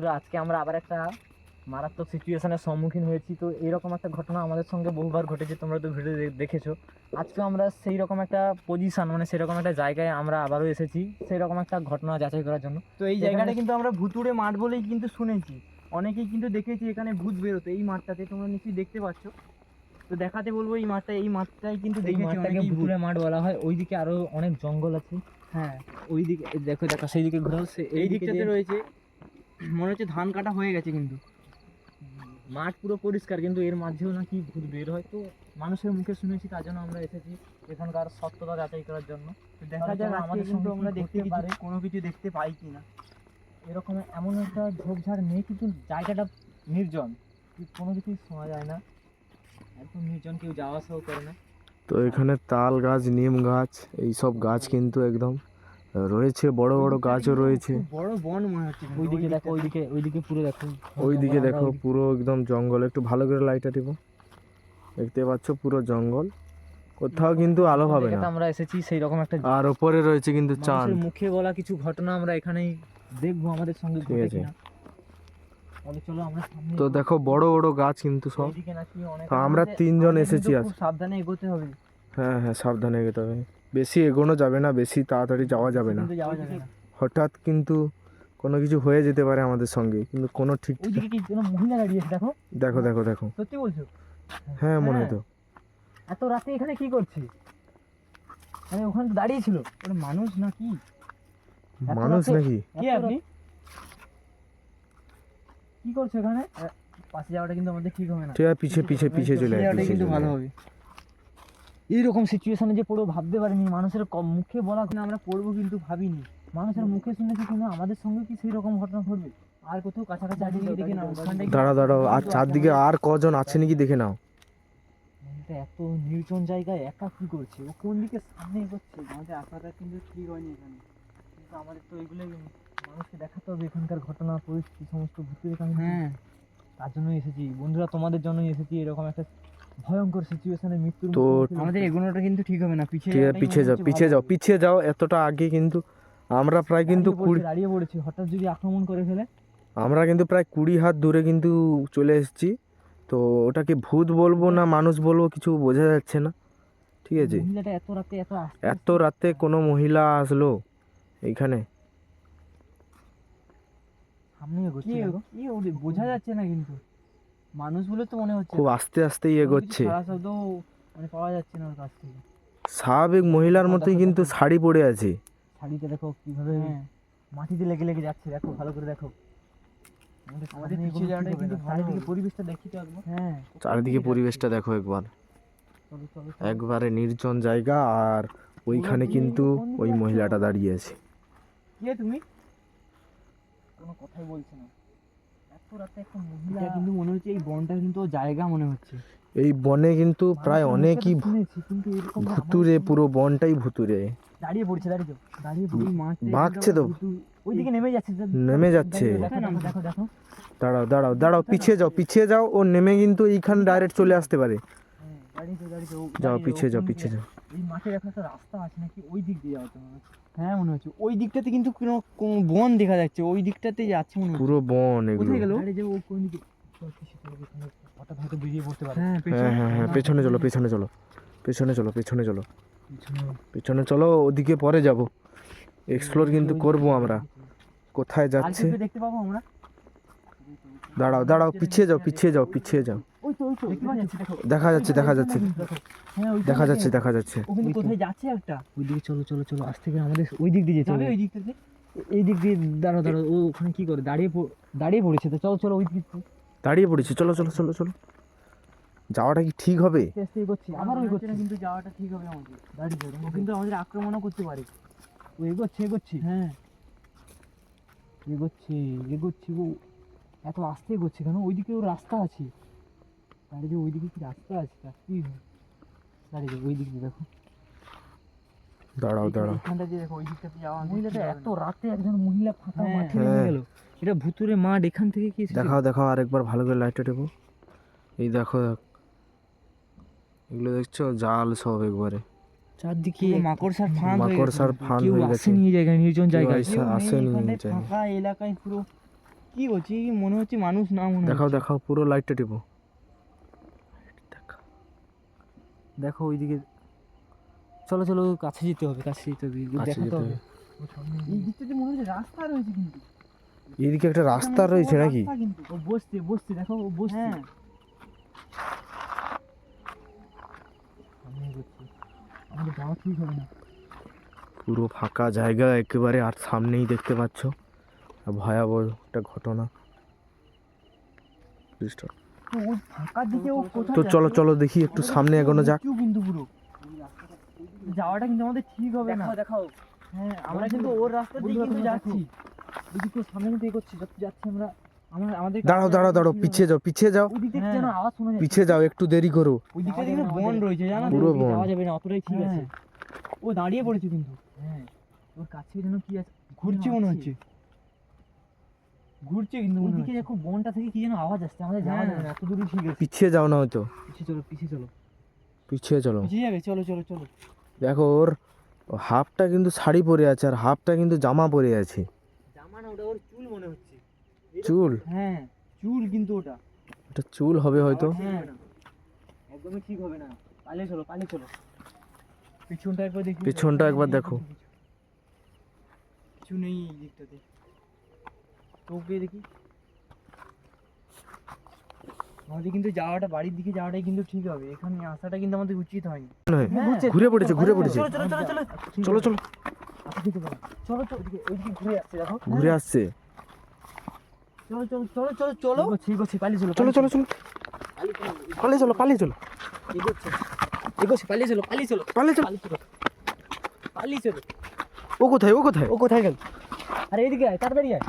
বন্ধুরা আজকে আমরা আবার একটা মারাত্মক সিচুয়েশনের সম্মুখীন হয়েছি। তো এরকম একটা ঘটনা আমাদের সঙ্গে বহুবার ঘটেছে তোমরা তো ভিডিও দেখেছ। আজকে আমরা সেই রকম একটা পজিশন মানে সেরকম একটা জায়গায় আমরা আবারও এসেছি সেই রকম একটা ঘটনা যাচাই করার জন্য। তো এই জায়গাটা কিন্তু আমরা ভুতুড়ে মাঠ বলেই কিন্তু শুনেছি। অনেকেই কিন্তু দেখেছি এখানে ভূত বেরোতো এই মাঠটাতে তোমরা নিশ্চয়ই দেখতে পাচ্ছ। তো দেখাতে বলব এই মাঠটা এই মাঠটাই কিন্তু মাঠটাকে অনেকেই ভূত। ভুতুরে মাঠ বলা হয়। ওইদিকে আরও অনেক জঙ্গল আছে। হ্যাঁ। ওইদিকে দেখো দেখো সেই দিকে ঘোরাও সে এই দিকটাতে রয়েছে মনে হচ্ছে ধান কাটা হয়ে গেছে কিন্তু। মাঠ পুরো পরিষ্কার কিন্তু এর মাঝেও নাকি ভূত বের হয়। তো মানুষের মুখে শুনেছি তার জন্য আমরা এসেছি এখানকার সত্যতা যাচাই করার জন্য। তো দেখা যাক আমাদের সঙ্গে আমরা দেখতে পারে? কোনো কিছু দেখতে পাই কি না। এরকম এমন একটা ঝোপঝাড় নেই কিন্তু জায়গাটা নির্জন। কোনো কিছুই শোনা যায় না। একদম নির্জন কেউ যাওয়া আসাও করে না। তো এখানে তাল গাছ নিম গাছ এই সব গাছ কিন্তু একদম রয়েছে বড় বড় গাছও রয়েছে। বড় বন মনে হচ্ছে ওইদিকে দেখো ওইদিকে ওইদিকে পুরো দেখো। ওইদিকে দেখো পুরো একদম জঙ্গল। একটু ভালো করে লাইটটা টিপো। দেখতে পাচ্ছ পুরো জঙ্গল। কোথাও কিন্তু আলো পাবে না। আমরা এসেছি সেই রকম একটা আর ওপরে রয়েছে কিন্তু চাঁদ। মুখে বলা কিছু ঘটনা আমরা এখানেই দেখব আমাদের সঙ্গে ঠিক ঘটে আছে। তো দেখো বড় বড় গাছ কিন্তু সব। আমরা তিনজন এসেছি আজ। সাবধানে এগোতে হবে। হ্যাঁ হ্যাঁ সাবধানে এগোতে হবে। বেশি এগোনো যাবে না বেশি তাড়াতাড়ি যাওয়া যাবে না। হঠাৎ কিন্তু কোনো কিছু হয়ে যেতে পারে আমাদের সঙ্গে কিন্তু কোনো ঠিক ওইদিকে কি কোনো মহিলা দাঁড়িয়ে আছে? দেখো। দেখো দেখো দেখো। সত্যি বলছো? হ্যাঁ মনে হয় তো। এত রাতে এখানে কি করছে মানে ওখানে তো দাঁড়িয়ে ছিল মানুষ না কি? মানুষ নাকি? কে আপনি? কি করছ এখানে? পাশে যাওয়াটা কিন্তু আমাদের ঠিক হবে না। ঠিক আছে পিছে পিছে পিছে চলে কিন্তু ভালো হবে। এইরকম সিচুয়েশনে যে পুরো ভাবতে পারিনি। মানুষের মুখে বলা না আমরা পড়ব কিন্তু ভাবিনি। মানুষের মুখে শুনেছি কিন্তু আমাদের সঙ্গে কি সেই রকম ঘটনা ঘটবে? আর কোথাও কাছাকাছি আছে নাকি দেখে নাও? দাঁড়া দাঁড়াও আর চারদিকে আর কজন আছে নাকি দেখে নাও। এত নির্জন জায়গায় একা কি করছে? ও কোন দিকে সামনে এগোচ্ছে? আমাদের আসাটা কিন্তু ঠিক হয়নি এখানে। কিন্তু আমাদের তো এগুলোই মানুষকে দেখাতে হবে এখানকার ঘটনা পরিস্থিতি সমস্ত ভূতের কাহিনী। হ্যাঁ। তার জন্যই এসেছি। বন্ধুরা তোমাদের জন্যই এসেছি এরকম একটা ভয়ঙ্কর সিচুয়েশনে মৃত্যুর তো আমাদের। এগোনোটা কিন্তু ঠিক হবে না পিছিয়ে পিছিয়ে যাও পিছিয়ে যাও পিছিয়ে যাও এতটা আগে কিন্তু আমরা প্রায় কিন্তু দাঁড়িয়ে কুড়ি দাঁড়িয়ে পড়েছি হঠাৎ যদি আক্রমণ করে ফেলে। আমরা কিন্তু প্রায় কুড়ি হাত দূরে কিন্তু চলে এসেছি। তো ওটাকে ভূত বলব না মানুষ বলব কিছু বোঝা যাচ্ছে না। ঠিক আছে? এত রাতে এত এত রাতে কোনো মহিলা আসলো এইখানে। বোঝা যাচ্ছে না কিন্তু। মানুষ বলে তো মনে হচ্ছে খুব আস্তে এগোচ্ছে। সারা মানে পাওয়া যাচ্ছে না ওর কাছ থেকে। স্বাভাবিক মহিলার মতোই কিন্তু শাড়ি পরে আছে। শাড়িটা দেখো কীভাবে হ্যাঁ। মাটিতে লেগে লেগে যাচ্ছে দেখো ভালো করে দেখো। চারিদিকে পরিবেশটা একবার। হ্যাঁ। চারিদিকে পরিবেশটা দেখো একবার। একবারে নির্জন জায়গা আর ওইখানে কিন্তু ওই মহিলাটা দাঁড়িয়ে আছে। কে তুমি? কোনো কথাই বলছে না এত রাতে একটা মহিলা এটা কিন্তু মনে হচ্ছে এই বনটা কিন্তু জায়গা মনে হচ্ছে। এই বনে কিন্তু প্রায় অনেকই ভুতুরে পুরো বনটাই ভুতুরে দাঁড়িয়ে পড়ছে দাঁড়িয়ে তো। ওইদিকে নেমে যাচ্ছে নেমে যাচ্ছে। দাঁড়াও দাঁড়াও দাঁড়াও পিছিয়ে যাও পিছিয়ে যাও ও নেমে কিন্তু এইখানে ডাইরেক্ট চলে আসতে পারে। যাও, পিছিয়ে যাও পিছিয়ে যাও। এই মাঠের একটা রাস্তা আছে নাকি? ওই দিক দিয়ে যাওয়া তো হ্যাঁ মনে হচ্ছে। ওই দিকটাতে কিন্তু কোনো কোনো বন দেখা যাচ্ছে। ওই দিকটাতে যাচ্ছে মনে পুরো বন এগুলো। কোথায় গেল? দাঁড়িয়ে যাও ও কোন দিকে? হঠাৎ হয়তো বেরিয়ে পড়তে পারে। হ্যাঁ হ্যাঁ হ্যাঁ হ্যাঁ পেছনে চলো পেছনে চলো। পেছনে চলো পেছনে চলো। পেছনে চলো ওদিকে পরে যাব। এক্সপ্লোর কিন্তু করব আমরা। কোথায় আর যাচ্ছে? দেখতে পাবো আমরা? দাঁড়াও দাঁড়াও পিছিয়ে যাও পিছিয়ে যাও পিছিয়ে যাও। দেখো যাচ্ছে দেখা যাচ্ছে। হ্যাঁ ওই দেখা যাচ্ছে দেখা যাচ্ছে। ও কিন্তু ওই তো। কোথায় যাচ্ছে একটা? ওই দিকে চলো চলো চলো আজ থেকে আমাদের ওই দিক দিয়ে যেতে যাবে হবে। ওই দিকটাতে এই দিক দিয়ে দাঁড়াও দাঁড়াও ও ওখানে কি করে? দাঁড়িয়ে পড়- দাঁড়িয়ে পড়েছে তো চলো চলো ওই দিক দাঁড়িয়ে পড়েছে চলো চলো চলো চলো। যাওয়াটা কি ঠিক হবে? এগোচ্ছে আবার ওই করছে কিন্তু যাওয়াটা ঠিক হবে আমাদের। দাঁড়িয়ে ও কিন্তু আমাদের আক্রমণও করতে পারে। ও এগোচ্ছে এগোচ্ছে। হ্যাঁ। এগোচ্ছে এগোচ্ছে ও এত আস্তে এগোচ্ছে কেন? ওইদিকে ওর রাস্তা আছে। দাঁড়িয়ে যাও, ওইদিকে কি রাস্তা আছে? রাস্তাই দাঁড়িয়ে ওই দিক দেখো। দাঁড়াও দাঁড়াও। এখানটা যে দেখো ওই দিকটাতে যাওয়া মহিলাটা এত রাতে একজন মহিলা ফাঁকা হ্যাঁ, মাঠে নেমে হ্যাঁ। গেল। এটা ভুতুরে মাঠ এখান থেকে কি? দেখাও দেখাও আরেকবার ভালো করে লাইটটা টেপো। এই দেখো এগুলো দেখছ? জাল সব একবারে। চারদিকে মাকড়সার ফাঁদ মাকড়সার। ফান হয়ে গেছে। আসেনি এই জায়গায় নির্জন কেউ জায়গায়। আসে- কেউ আসেনি ফাঁকা এলাকায় পুরো। কি বলছি? মনে হচ্ছে মানুষ না মনে দেখাও দেখাও পুরো লাইটটা টিপো দেখাও দেখো ওইদিকে। চলো চলো কাছে যেতে হবে কাছে যেতে হবে দেখাতে হবে। এই দিকটাতে মনে হচ্ছে রাস্তা রয়েছে কিন্তু। এইদিকে একটা রাস্তা রয়েছে নাকি? ও বসছে বসছে দেখো ও বসছে। হ্যাঁ। আমাদের যাওয়া ঠিক হবে না। পুরো ফাঁকা জায়গা একেবারে আর সামনেই দেখতে পাচ্ছ। ভয়াবহ একটা ঘটনা. তো চলো চলো দেখি একটু সামনে এগোনো যাক। কিন্তু পুরো। যাওয়াটা কিন্তু আমাদের ঠিক হবে না। দেখাও হ্যাঁ আমরা কিন্তু ওর রাস্তা দিয়ে কিন্তু যাচ্ছি। ওইদিকে সামনে কিন্তু এগোচ্ছি যত যাচ্ছি আমরা আমরা আমাদের দাঁড়াও দাঁড়াও দাঁড়াও পিছিয়ে যাও পিছিয়ে যাও। হ্যাঁ। পিছিয়ে যাও একটু দেরি করো। বন রয়েছে জানো পুরো বন। যাওয়া যাবে না অতটাই ঠিক আছে। হ্যাঁ। ও দাঁড়িয়ে পড়েছে কিন্তু। হ্যাঁ। ওর কাছে যেন কি আছে ঘুরছে মনে হচ্ছে। ঘুরছে কিন্তু ওইদিকে দেখো বনটা থেকে কি যেন আওয়াজ আসছে আমাদের যাওয়া হ্যাঁ। যাবে না এত দূরই ঠিক আছে। পিছিয়ে যাও না হয়তো। পিছিয়ে চলো পিছিয়ে চলো। পিছিয়ে চলো। পিছিয়ে যাবে চলো চলো চলো। দেখো ওর হাফটা কিন্তু শাড়ি পরে আছে আর হাফটা কিন্তু জামা পরে আছে। জামা না ওটা ওর চুল মনে হচ্ছে। চুল? হ্যাঁ চুল কিন্তু ওটা। ওটা চুল হবে হয়তো। আওয়াজ ঠিক হবে না। একদমই ঠিক হবে না। পালিয়ে চলো পালিয়ে চলো। পিছনটা একবার দেখি। পিছনটা একবার দেখো। কিছু নেই এই দিকটাতে। তোকে দেখি। আমাদের কিন্তু যাওয়াটা বাড়ির দিকে যাওয়াটাই কিন্তু ঠিক হবে। এখানে আসাটা কিন্তু আমাদের উচিত হয়নি। হ্যাঁ। ঘুরে পড়েছে ঘুরে পড়েছে। চলো চলো ঘুরে যাচ্ছে দেখো। ঘুরে আসছে। চলো চলো চলো চলো চলো। ঠিক আছে পালিয়ে চলো চলো চলো চলো। পালিয়ে চলো পালিয়ে চলো। এগোচ্ছে। এগোচ্ছে পালিয়ে চলো পালিয়ে চলো পালিয়ে চলো। পালিয়ে চলো। পালিয়ে চলো। ও কোথায় ও কোথায়? ও কোথায় গেল? আরে এদিকে আয় তাড়াতাড়ি আয়।